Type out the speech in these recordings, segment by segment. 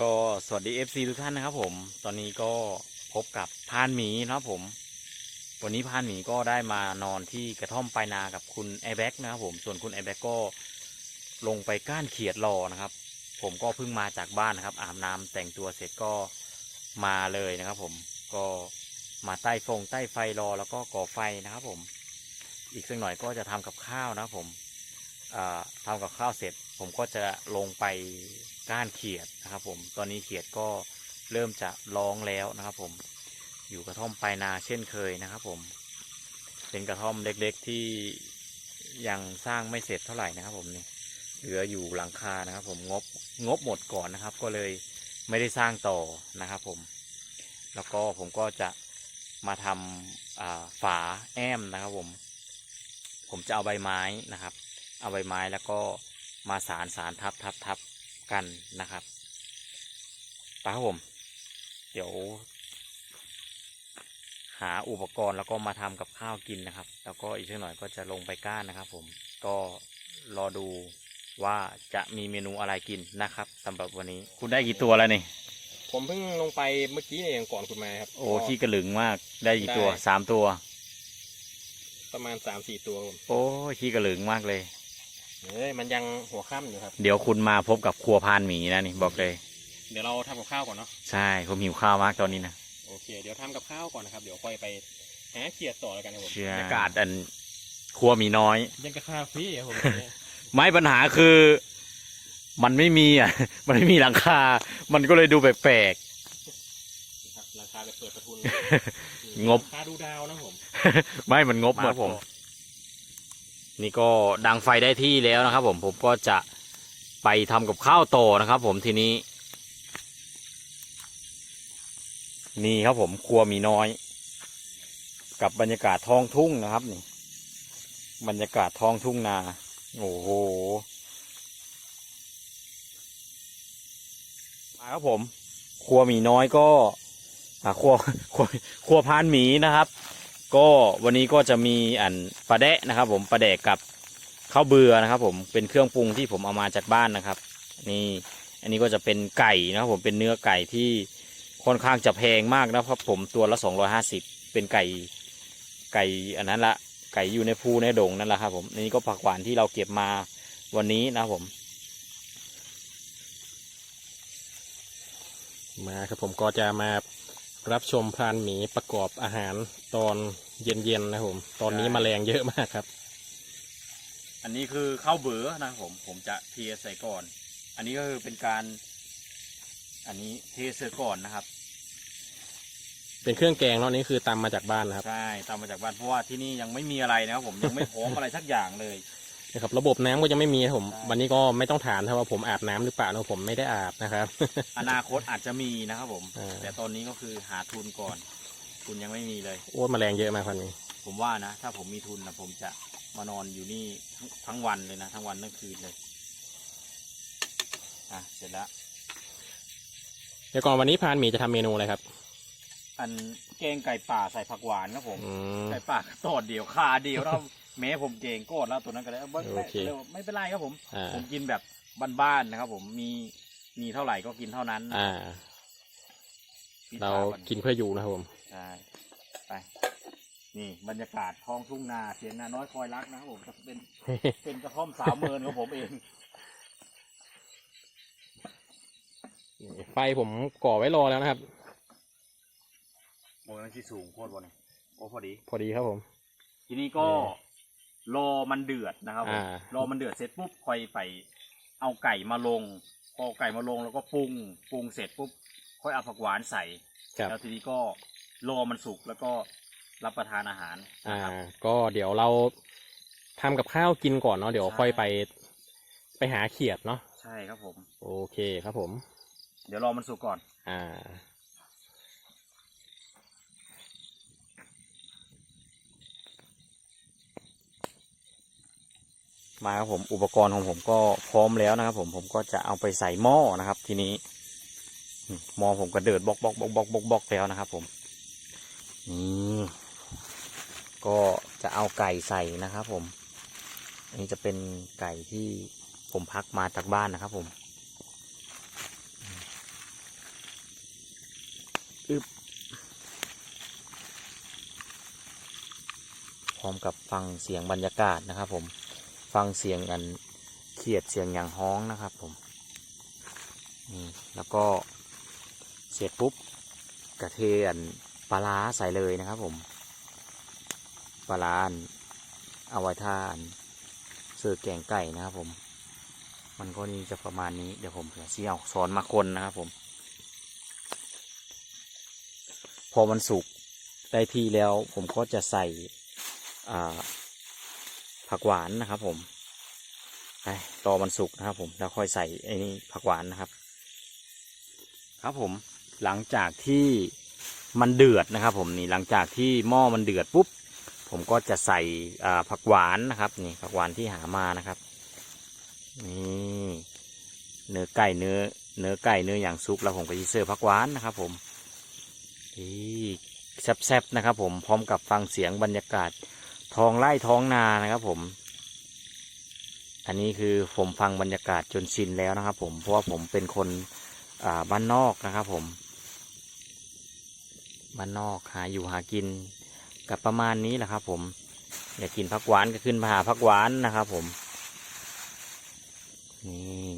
ก็สวัสดี FC ทุกท่านนะครับผม ตอนนี้ก็พบกับพานหมีนะครับผม วันนี้พานหมีก็ได้มานอนที่กระท่อมปลายนากับคุณไอแบ็กนะครับผม ส่วนคุณไอแบ็กก็ลงไปก้านเขียดรอนะครับ ผมก็เพิ่งมาจากบ้านนะครับ อาบน้ำแต่งตัวเสร็จก็มาเลยนะครับ ผม ก็มาใต้ฟงใต้ไฟรอแล้วก็ก่อไฟนะครับ ผม อีกสักหน่อยก็จะทำกับข้าวนะครับผมอ่าทำกับข้าวเสร็จ ผมก็จะลงไป ก้านเขียดนะครับ ผมตอนนี้เขียดก็เริ่มจะร้องแล้วนะครับ ผมอยู่กระท่อมปลายนาเช่นเคยนะครับ ผม เป็นกระท่อมเล็ก ๆที่ยังสร้างไม่เสร็จเท่าไหร่นะครับ ผมนี่เหลืออยู่หลังคานะครับ ผมงบงบหมดก่อนนะครับ ก็เลยไม่ได้สร้างต่อนะครับ ผม แล้วก็ผมก็จะมาทำฝาแอมนะครับ ผม ผมจะเอาใบไม้นะครับ เอาใบไม้แล้วก็มาสารสารทับทับทับ กันนะครับไปครับผม เดี๋ยว หาอุปกรณ์แล้วก็มาทำกับข้าวกินนะครับ แล้วก็อีกสักหน่อยก็จะลงไปก้านนะครับ ผมก็รอดูว่าจะมีเมนูอะไรกินนะครับสำหรับวันนี้คุณได้กี่ตัวแล้วนี่ผมเพิ่งลงไปเมื่อกี้เนี่ยยังก่อนคุณมาครับ โอ้ก็ขี้กระหลึงมากได้กี่ตัวได้สามตัว ประมาณสามสี่ตัวครับโอ้ยขี้กระหลึงมากเลย เอ้ยมันยังหัวค่ำอยู่ครับ เดี๋ยวคุณมาพบกับครัวพานหมีนะนี่บอกเลย เดี๋ยวเราทำกับข้าวก่อนเนาะใช่ผมหิวข้าวมากตอนนี้นะโอเค เดี๋ยวทำกับข้าวก่อนนะครับ เดี๋ยวค่อยไปหาเขียดต่อแล้วกันนะผมเชื่อบรรยากาศอันครัวหมีน้อย ยังกระคาเฟ่ครับผมไม่ปัญหาคือ มันไม่มีอะ มันไม่มีหลังคา มันก็เลยดูแปลกครับราคาจะเปิดประทุนงบ ราคาดูดาวนะผม ๆ ไม่มันงบหมดผม นี่ก็ดังไฟได้ที่แล้วนะครับ ผมผมก็จะไปทำกับข้าวต่อนะครับ ผมทีนี้ นี่ครับผมครัวมีน้อย กับบรรยากาศท้องทุ่งนะครับนี่ บรรยากาศท้องทุ่งนา โอ้โหมาครับผมครัวมีน้อยก็ครัวครัวครัวพานหมีนะครับ ก็วันนี้ก็จะมีอันปลาแดะนะครับ ผมปลาแดกกับข้าวเบื่อนะครับ ผมเป็นเครื่องปรุงที่ผมเอามาจากบ้านนะครับ นี่อันนี้ก็จะเป็นไก่นะครับผมเป็นเนื้อไก่ที่ค่อนข้างจะแพงมากนะครับผมตัวละสองร้อยห้าสิบเป็นไก่ไก่อันนั้นละไก่อยู่ในภูในดงนั่นแหละครับผมอันนี้ก็ผักหวานที่เราเก็บมาวันนี้นะครับผมมาครับผมก็จะมา รับชมพรานหมีประกอบอาหารตอนเย็นๆนะครับผม ตอนนี้ใช่แมลงเยอะมากครับ อันนี้คือข้าวเบือนะครับผมผมจะเทใส่ก่อน อันนี้ก็คือเป็นการ อันนี้เทเสือก่อนนะครับ เป็นเครื่องแกงเนาะนี่คือตำมาจากบ้านนะครับ ใช่ตามมาจากบ้านเพราะว่าที่นี่ยังไม่มีอะไรนะครับผมยังไม่พร้อมอะไรสักอย่างเลย นะครับระบบน้ำก็ยังไม่มีนะครับผมใช่วันนี้ก็ไม่ต้องถามนะว่าผมอาบน้ำหรือเปล่านะผมไม่ได้อาบนะครับ อนาคตอาจจะมีนะครับผมอ่าแต่ตอนนี้ก็คือหาทุนก่อน ทุนยังไม่มีเลยโอ้ยแมลงเยอะมากพันนี้ ผมว่านะ ถ้าผมมีทุนนะผมจะมานอนอยู่นี่ทั้งทั้งวันเลยนะ ทั้งวันทั้งคืนเลยอะเสร็จแล้วเดี๋ยวก่อนวันนี้พรานหมีจะทำเมนูอะไรครับ อันแกงไก่ป่าใส่ผักหวานครับผมอืมไก่ป่าตอดเดียวคาเดียวแล้ว แม้ผมเกรงโกรธแล้วตัวนั้นก็เลยเอาไม่โอเคไม่ไม่เป็นไรครับผมอ่า ผมกินแบบบ้านๆนะครับ ผมมีมีเท่าไหร่ก็กินเท่านั้นอ่าปิดเราฝก่อนกินเพื่ออยู่นะครับผม ใช่ไปนี่บรรยากาศท้องทุ่งนาเสียงนาน้อยคอยรักนะครับผมจะเป็น เป็นกระท่อมสาวเมินของผมเอง ไฟผมก่อไว้รอแล้วนะครับโอ้ยมันที่สูงโคตรบนนี่โอ้พอดี พอดีครับผม ทีนี้ก็ เออ รอมันเดือดนะครับผมอ่า รอมันเดือดเสร็จปุ๊บค่อยไป เอาไก่มาลงพอไก่มาลงแล้วก็ปรุงปรุงเสร็จปุ๊บค่อยเอาผักหวานใส่ ครับแล้วทีนี้ก็รอมันสุกแล้วก็รับประทานอาหารอ่า นะครับ ก็เดี๋ยวเราทำกับข้าวกินก่อนเนาะเดี๋ยวใช่ ค่อยไป ไปหาเขียดเนาะใช่ครับผม โอเคครับผม เดี๋ยวรอมันสุกก่อน อ่า มาครับผมอุปกรณ์ของผมก็พร้อมแล้วนะครับ ผมผมก็จะเอาไปใส่หม้อนะครับ ทีนี้หม้อผมก็เดือดบอกบอกบอกบอกบอกบอกแล้วนะครับ ผมนี่ก็จะเอาไก่ใส่นะครับ ผม อันนี้จะเป็นไก่ที่ผมพักมาจากบ้านนะครับ ผมอืมอึบพร้อมกับฟังเสียงบรรยากาศนะครับ ผม ฟังเสียงอันเขียดเสียงอย่างฮ้องนะครับผมนี่แล้วก็เสร็จปุ๊บกระเทียนปลาร้าใส่เลยนะครับผมปลาร้าอันเอาไว้ทานเสิร์ฟแกงไก่นะครับผม มันก็นี่จะประมาณนี้เดี๋ยวผมจะชี้เอาซ้อนมาคนนะครับผม พอมันสุกได้ที่แล้วผมก็จะใส่อ่า ผักหวานนะครับ ผมไปรอมันสุกนะครับ ผมแล้วค่อยใส่ไอ้นี่ผักหวานนะครับ ครับผมหลังจากที่มันเดือดนะครับ ผมนี่หลังจากที่หม้อมันเดือดปุ๊บผมก็จะใส่ผักหวานนะครับนี่ผักหวานที่หามานะครับนี่เนื้อไก่เนื้อเนื้อไก่เนื้ออย่างซุปแล้วผมก็จะเสิร์ฟผักหวานนะครับ ผมนี่แซ่บๆนะครับ ผมพร้อมกับฟังเสียงบรรยากาศ ทองไร่ท้องนานะครับผม อันนี้คือผมฟังบรรยากาศจนชินแล้วนะครับ ผม เพราะว่าผมเป็นคนบ้านนอกนะครับ ผม บ้านนอกหาอยู่หากินกับประมาณนี้แหละครับ ผม อยากกินผักหวานก็ขึ้นมาหาผักหวานนะครับ ผม นี่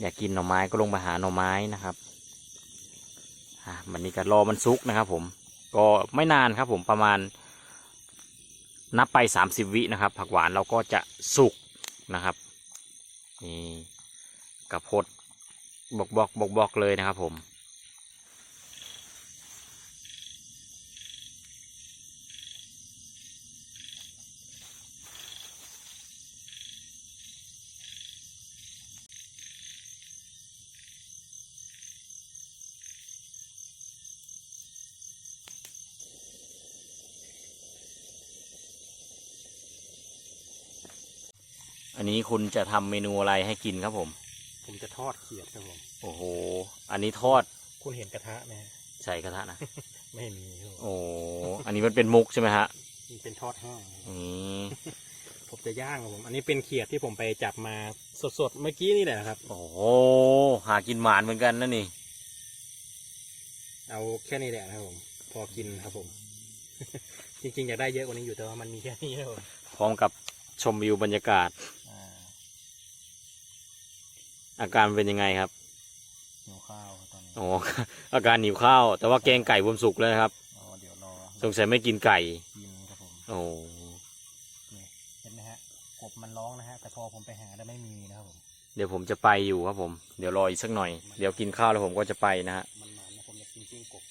อยากกินหน่อไม้ก็ลงมาหาหน่อไม้นะครับอะมันนี้ก็รอมันซุกนะครับ ผม ก็ไม่นานครับ ผมประมาณ นับไปสามสิบวินะครับ ผักหวานเราก็จะสุกนะครับนี่กระพดบอกบอกบอกบอกเลยนะครับผม คุณจะทำเมนูอะไรให้กินครับผม ผมจะทอดเขียดครับผม โอ้โห อันนี้ทอด คุณเห็นกระทะไหมฮะใส่กระทะนะ ไม่มีครับผมโอ้ อันนี้มันเป็นมุกใช่ไหมฮะมันเป็นทอดแห้งอืมผมจะย่างครับผม อันนี้เป็นเขียดที่ผมไปจับมาสดๆเมื่อกี้นี่แหละครับ โอ้โห หากินหมานเหมือนกันนะนี่ เอาแค่นี้แหละนะครับผม พอกินครับผม จริงๆอยากได้เยอะกว่านี้อยู่แต่ว่ามันมีแค่นี้ครับผมพร้อมกับชมวิวบรรยากาศ อ่าอาการเป็นยังไงครับหิวข้าวครับตอนนี้โอ้อาการหิวข้าว แต่ว่าแกงไก่ผมสุกแล้วนะครับอ๋อเดี๋ยวรอสงสัยไม่กินไก่กินครับผมโอ้นี่เห็นไหมฮะกบมันร้องนะฮะแต่พอผมไปหาแล้วไม่มีนะครับผมเดี๋ยวผมจะไปอยู่ครับผม เดี๋ยวรออีกสักหน่อย เดี๋ยวกินข้าวแล้วผมก็จะไปนะฮะมันมันนะผมอยากกินปิ้งกบ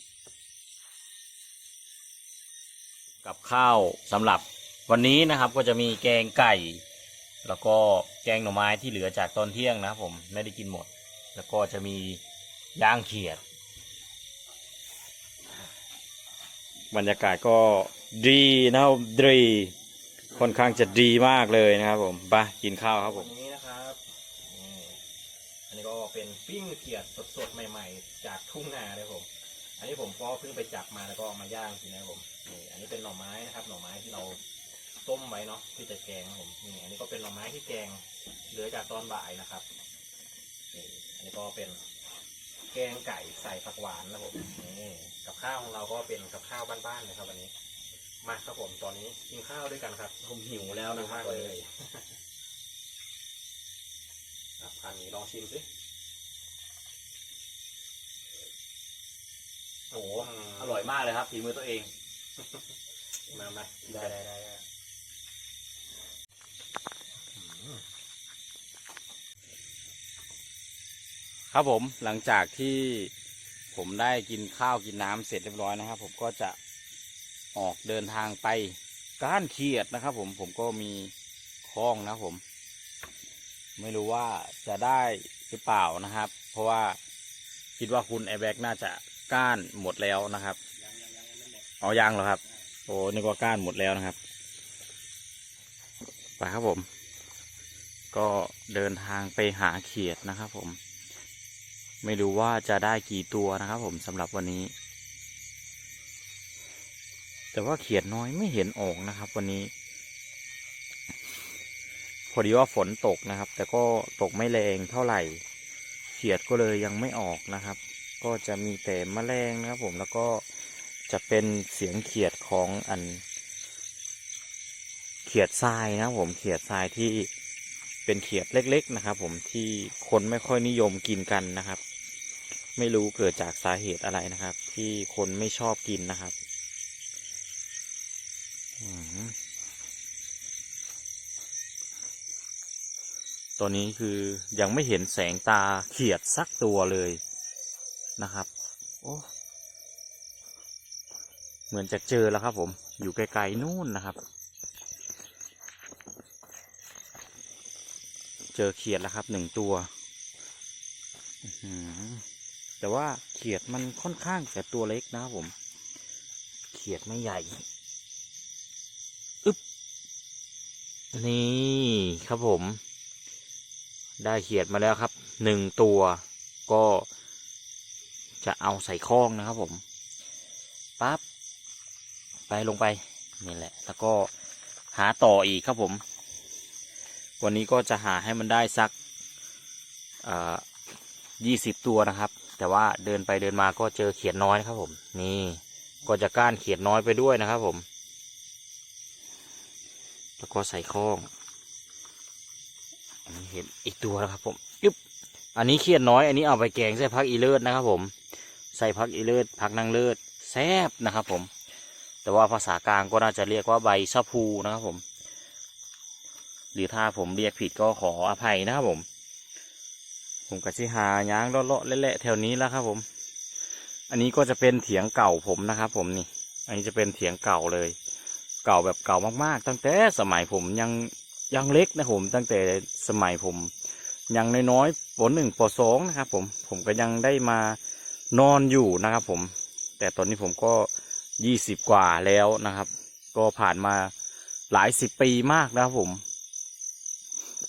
กับข้าวสำหรับวันนี้นะครับก็จะมีแกงไก่ แล้วก็แกงหน่อไม้ที่เหลือจากตอนเที่ยงนะครับผมไม่ได้กินหมด แล้วก็จะมีย่างเขียด บรรยากาศก็ดีนะครับดีค่อนข้างจะดีมากเลยนะครับผมไปกินข้าวครับผมนี้นะครับอันนี้ก็เป็นปิ้งเขียดสดๆใหม่ๆ จากทุ่งนาเลยผมอันนี้ผมก็เพิ่งไปจับมาแล้วก็มาย่างทีนะครับผมนี่อันนี้เป็นหน่อไม้นะครับ หน่อไม้ที่เรา ต้มไว้เนาะที่จะแกงนะครับผมนี่อันนี้ก็เป็นหน่อไม้ที่แกงเหลือจากตอนบ่ายนะครับนี่อันนี้ก็เป็นแกงไก่ใส่ผักหวานนะครับผมนี่กับข้าวของเราก็เป็นกับข้าวบ้านๆนะครับวันนี้ มาครับผมตอนนี้กินข้าวด้วยกันครับ ผมหิวแล้วนะครับเลยอะพันนี้ลองชิมสิโอ้โหอร่อยมากเลยครับฝีมือตัวเอง มามาได้ได้ได้ ครับผมหลังจากที่ผมได้กินข้าวกินน้ำเสร็จเรียบร้อยนะครับ ผมก็จะออกเดินทางไปก้านเขียดนะครับ ผมผมก็มีคล้องนะผม ไม่รู้ว่าจะได้หรือเปล่านะครับ เพราะว่าคิดว่าคุณไอแบ็กน่าจะก้านหมดแล้วนะครับเอายังเหรอครับ โอ้นึกว่าก้านหมดแล้วนะครับไปครับผม ก็เดินทางไปหาเขียดนะครับผม ไม่รู้ว่าจะได้กี่ตัวนะครับ ผมสำหรับวันนี้ แต่ว่าเขียดน้อยไม่เห็นออกนะครับ วันนี้ พอดีว่าฝนตกนะครับ แต่ก็ตกไม่แรงเท่าไหร่ เขียดก็เลยยังไม่ออกนะครับ ก็จะมีแต่แมลงนะครับ ผมแล้วก็จะเป็นเสียงเขียดของอัน เขียดทรายนะครับผมเขียดทรายที่เป็นเขียดเล็ก ๆ นะครับ ผมที่คนไม่ค่อยนิยมกินกันนะครับ ไม่รู้เกิดจากสาเหตุอะไรนะครับ ที่คนไม่ชอบกินนะครับตอนนี้คือยังไม่เห็นแสงตาเขียดสักตัวเลยนะครับ โอ้เหมือนจะเจอแล้วครับผม อยู่ไกลๆนู่นนะครับ เจอเขียดแล้วครับหนึ่งตัว อื้อ แต่ว่าเขียดมันค่อนข้างแต่ตัวเล็กนะผม เขียดไม่ใหญ่อึ๊บนี่ครับผม ได้เขียดมาแล้วครับหนึ่งตัวก็จะเอาใส่คลอกนะครับผมปั๊บไปลงไปนี่แหละ แล้วก็หาต่ออีกครับผม วันนี้ก็จะหาให้มันได้สักยี่สิบตัวนะครับ แต่ว่าเดินไปเดินมาก็เจอเขียดน้อยนะครับ ผม นี่ ก็จะก้านเขียดน้อยไปด้วยนะครับ ผม แล้วก็ใส่ข้องอันนี้เห็นอีกตัวแล้วครับ ผมยึบอันนี้เขียดน้อย อันนี้เอาไปแกงใส่พักอีเลิศนะครับ ผม ใส่พักอีเลิศพักนางเลิศแซบนะครับ ผม แต่ว่าภาษากลางก็น่าจะเรียกว่าใบชะพูนะครับ ผม หรือถ้าผมเรียกผิดก็ขออภัยนะครับผม ผมก็สิหาย้างเลาะๆเละๆแถวนี้แล้วครับผม อันนี้ก็จะเป็นเถียงเก่าผมนะครับ ผมนี่ อันนี้จะเป็นเถียงเก่าเลย เก่าแบบเก่ามากๆ ตั้งแต่สมัยผมยังยังเล็กนะผม ตั้งแต่สมัยผม ยังน้อยๆปหนึ่งปสองนะครับ ผมผมก็ยังได้มานอนอยู่นะครับ ผม แต่ตอนนี้ผมก็ยี่สิบกว่าแล้วนะครับ ก็ผ่านมาหลายสิบปีมากนะครับผม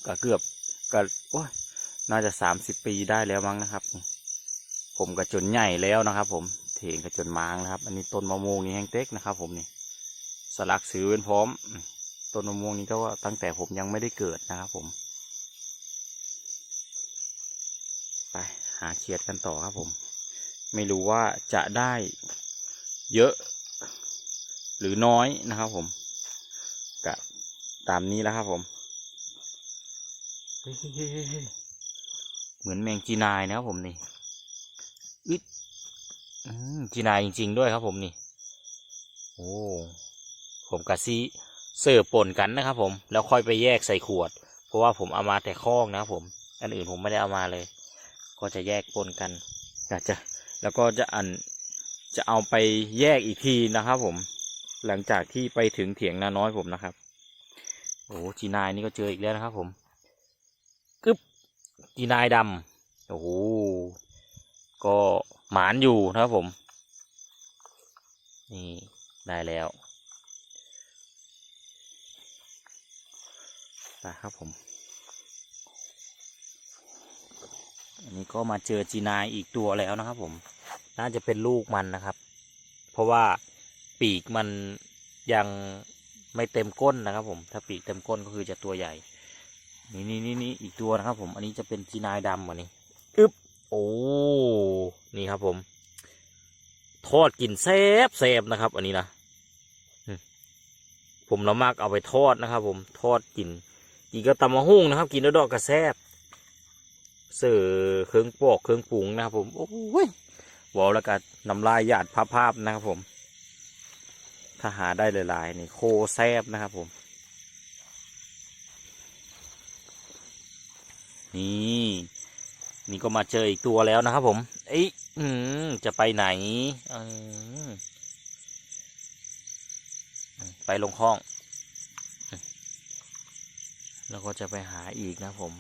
ก็เกือบก็โอ้ย น่าจะสามสิบปีได้แล้วมั้งนะครับ ผมก็จนใหญ่แล้วนะครับ ผมเถียงก็จนมางนะครับ อันนี้ต้นมะม่วงนี่แห้งเต็กนะครับ ผมนี่สลักซื้อเป็นพร้อมอืมต้นมะม่วงนี้ก็ว่าตั้งแต่ผมยังไม่ได้เกิดนะครับ ผม ไปหาเขียดกันต่อครับ ผม ไม่รู้ว่าจะได้เยอะหรือน้อยนะครับ ผมก็ตามนี้แล้วครับผม เฮ้ย เหมือนแมงจีนายนะครับผมนี่อิดจีนายจริง ๆ ด้วยครับผมนี่ โอ้ผมกับซีเสิร์ฟป่นกันนะครับผม แล้วค่อยไปแยกใส่ขวด เพราะว่าผมเอามาแต่ข้องนะครับผม อันอื่นผมไม่ได้เอามาเลย ก็จะแยกปนกันอยากจะ แล้วก็จะอันจะเอาไปแยกอีกทีนะครับผม หลังจากที่ไปถึงเถียงนาน้อยผมนะครับ โอ้จีนายนี่ก็เจออีกแล้วนะครับผม จีนายดำโอ้โหก็หมานอยู่นะครับผม นี่ได้แล้วนะครับผมอันนี้ก็มาเจอจีนายอีกตัวแล้วนะครับผม น่าจะเป็นลูกมันนะครับ เพราะว่าปีกมันยังไม่เต็มก้นนะครับผม ถ้าปีกเต็มก้นก็คือจะตัวใหญ่ นี่นี่นี่นี่อีกตัวนะครับ ผม อันนี้จะเป็นจีนายดำอันนี้อึ๊บโอ้นี่ครับ ผม ทอดกินแซบแซบนะครับ อันนี้นะอืมผมละมากเอาไปทอดนะครับ ผมทอดกินกินก็ตำมะฮุ่งนะครับ กินแล้วดอกกระแซบเสือเครื่องปอกเครื่องปรุงนะครับ ผมโอ้ยบอกแล้วก็น้ำลายหยาดภาพๆนะครับ ผม ถ้าหาได้หลายๆนี่โคแซบนะครับ ผม นี่นี่ก็มาเจออีกตัวแล้วนะครับผมเอ้ยอืมจะไปไหนอไปลงห้อง แล้วก็จะไปหาอีกนะผม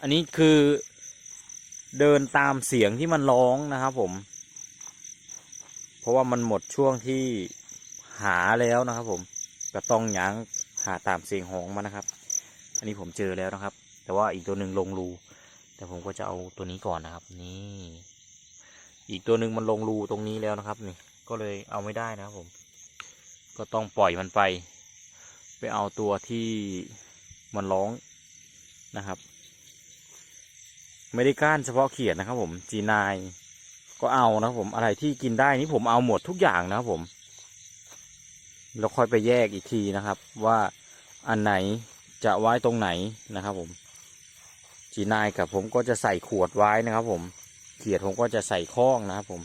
อันนี้คือเดินตามเสียงที่มันร้องนะครับผม เพราะว่ามันหมดช่วงที่หาแล้วนะครับผม ก็ต้องยังหาตามเสียงหองมานะครับ อันนี้ผมเจอแล้วนะครับ แต่ว่าอีกตัวหนึ่งลงรู แต่ผมก็จะเอาตัวนี้ก่อนนะครับ นี่ อีกตัวหนึ่งมันลงรูตรงนี้แล้วนะครับ นี่ ก็เลยเอาไม่ได้นะครับผม ก็ต้องปล่อยมันไป ไปเอาตัวที่มันร้องนะครับ ไม่ได้ก้านเฉพาะเขียดนะครับ ผมจีนายก็เอานะครับผมอะไรที่กินได้นี่ผมเอาหมดทุกอย่างนะครับผมแล้วค่อยไปแยกอีกทีนะครับ ว่าอันไหนจะไว้ตรงไหนนะครับผม จีนายกับผมก็จะใส่ขวดไว้นะครับ ผมเขียดผมก็จะใส่ข้องนะครับผม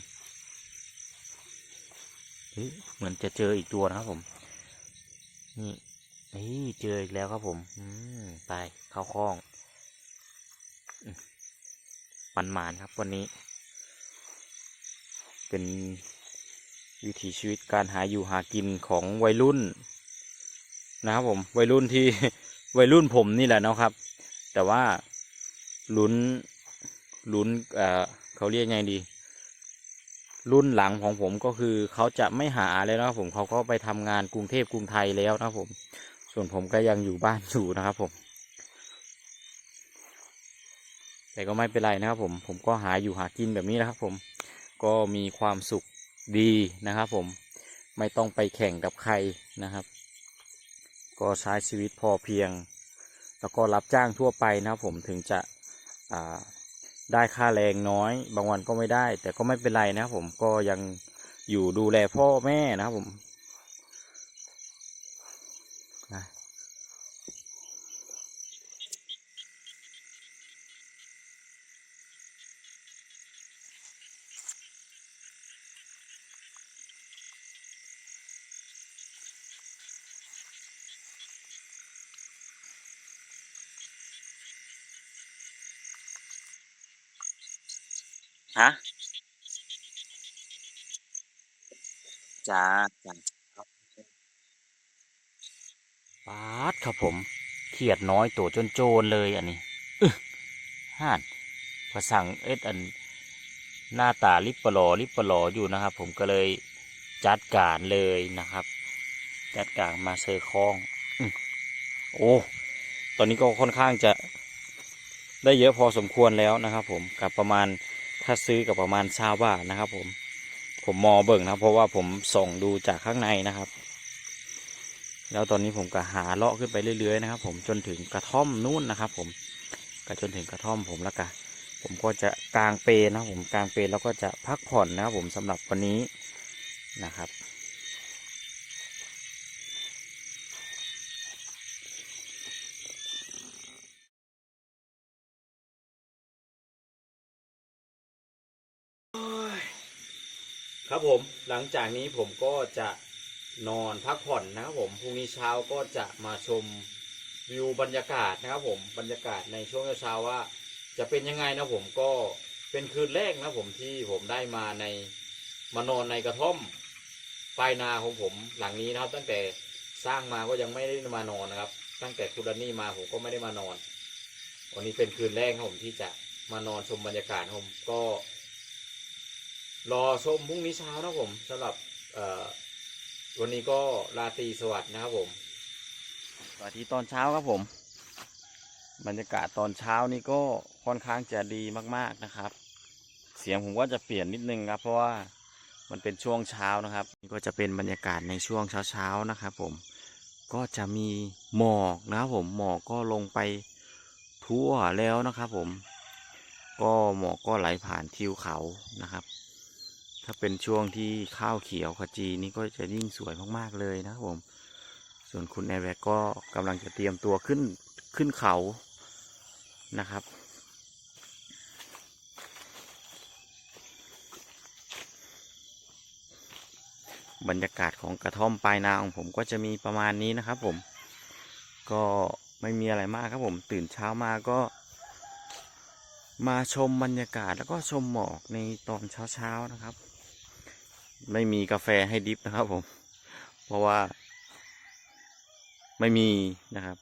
เฮ้ยเหมือนจะเจออีกตัวนะครับผม นี่นี่เจออีกแล้วครับผม อืมไปเข้าข้องอืมมันหมานครับวันนี้ เป็นวิถีชีวิตการหาอยู่หากินของวัยรุ่น นะครับผม วัยรุ่นที่วัยรุ่นผมนี่แหละนะครับ แต่ว่า ลุ้นลุ้นเอ่อเขาเรียกไงดี รุ่นหลังของผมก็คือเขาจะไม่หาเลยนะครับผมเขาก็ไปทำงานกรุงเทพกรุงไทยแล้วนะครับผม ส่วนผมก็ยังอยู่บ้านอยู่นะครับผม แต่ก็ไม่เป็นไรนะครับผม ผมก็หาอยู่หากินแบบนี้นะครับ ผม ก็มีความสุขดีนะครับผม ไม่ต้องไปแข่งกับใครนะครับ ก็ใช้ชีวิตพอเพียง แล้วก็รับจ้างทั่วไปนะครับผมถึงจะ ได้ค่าแรงน้อย บางวันก็ไม่ได้ แต่ก็ไม่เป็นไรนะครับผมก็ยังอยู่ดูแลพ่อแม่นะครับผม จ้าจ้าปาดครับผมเขียดน้อยตัวจนโจรเลยอันนี้ห่านพอสั่งเอ็ดอันหน้าตาลิปปลอลิปปลออยู่นะครับ ผมก็เลยจัดการเลยนะครับ จัดการมาเซอร์คองอโอ้ตอนนี้ก็ค่อนข้างจะได้เยอะพอสมควรแล้วนะครับ ผมกับประมาณถ้าซื้อกับประมาณชาวบ้านนะครับ ผม ผมมอเบิ่งนะเพราะว่าผมส่องดูจากข้างในนะครับ แล้วตอนนี้ผมก็หาเลาะขึ้นไปเรื่อยๆนะครับ ผมจนถึงกระท่อมนู่นนะครับ ผมก็จนถึงกระท่อมผมแล้วก็ผมก็จะกลางเปลนะผมกลางเปรแล้วก็จะพักผ่อนนะครับผมสำหรับวันนี้นะครับ ครับผมหลังจากนี้ผมก็จะนอนพักผ่อนนะครับผมพรุ่งนี้เช้าก็จะมาชมวิวบรรยากาศนะครับผมบรรยากาศในช่วงเช้าว่า จะเป็นยังไงนะผมก็เป็นคืนแรกนะผมที่ผมได้มาในมานอนในกระท่อมปลายนาของผมหลังนี้นะครับ ตั้งแต่สร้างมาก็ยังไม่ได้มานอนนะครับ ตั้งแต่คุณดันนี่มาผมก็ไม่ได้มานอนวันนี้เป็นคืนแรกครับผมที่จะมานอนชมบรรยากาศผมก็ รอชมพรุ่งนี้เช้านะครับผมสำหรับวันนี้ก็ราตรีสวัสดิ์นะครับผมสวัสดีตอนเช้าครับผม บรรยากาศตอนเช้านี่ก็ค่อนข้างจะดีมากๆนะครับ เสียงผมก็จะเปลี่ยนนิดนึงครับ เพราะว่ามันเป็นช่วงเช้านะครับ นี่ก็จะเป็นบรรยากาศในช่วงเช้าๆนะครับผมก็จะมีหมอกนะครับผมหมอกก็ลงไปทั่วแล้วนะครับผม ก็หมอกก็ไหลผ่านทิวเขานะครับ ถ้าเป็นช่วงที่ข้าวเขียวขจีนี่ก็จะยิ่งสวยมากๆเลยนะครับผม ส่วนคุณแอร์แบกก็กำลังจะเตรียมตัวขึ้นขึ้นเขานะครับบรรยากาศของกระท่อมปลายนาของผมก็จะมีประมาณนี้นะครับผม ก็ไม่มีอะไรมากครับผม ตื่นเช้ามาก็ มาชมบรรยากาศแล้วก็ชมหมอกในตอนเช้าๆนะครับ ไม่มีกาแฟให้ดิฟนะครับผม เพราะว่าไม่มีนะครับ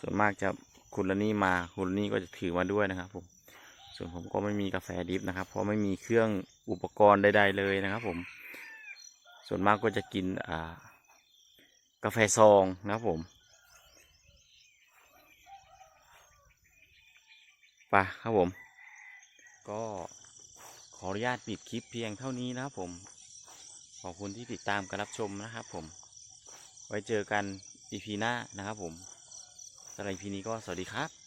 ส่วนมากจะคุณละนี่มาคุณละนี่ก็จะถือมาด้วยนะครับผม ส่วนผมก็ไม่มีกาแฟดิฟนะครับ เพราะไม่มีเครื่องอุปกรณ์ใด ๆ เลยนะครับผม ส่วนมากก็จะกินอ่ากาแฟซองนะครับผมไปครับผม ก็ขออนุญาตปิดคลิปเพียงเท่านี้นะครับผม ขอบคุณที่ติดตามการรับชมนะครับผม ไว้เจอกันอีพีหน้านะครับผมสำหรับอีพีนี้ก็สวัสดีครับ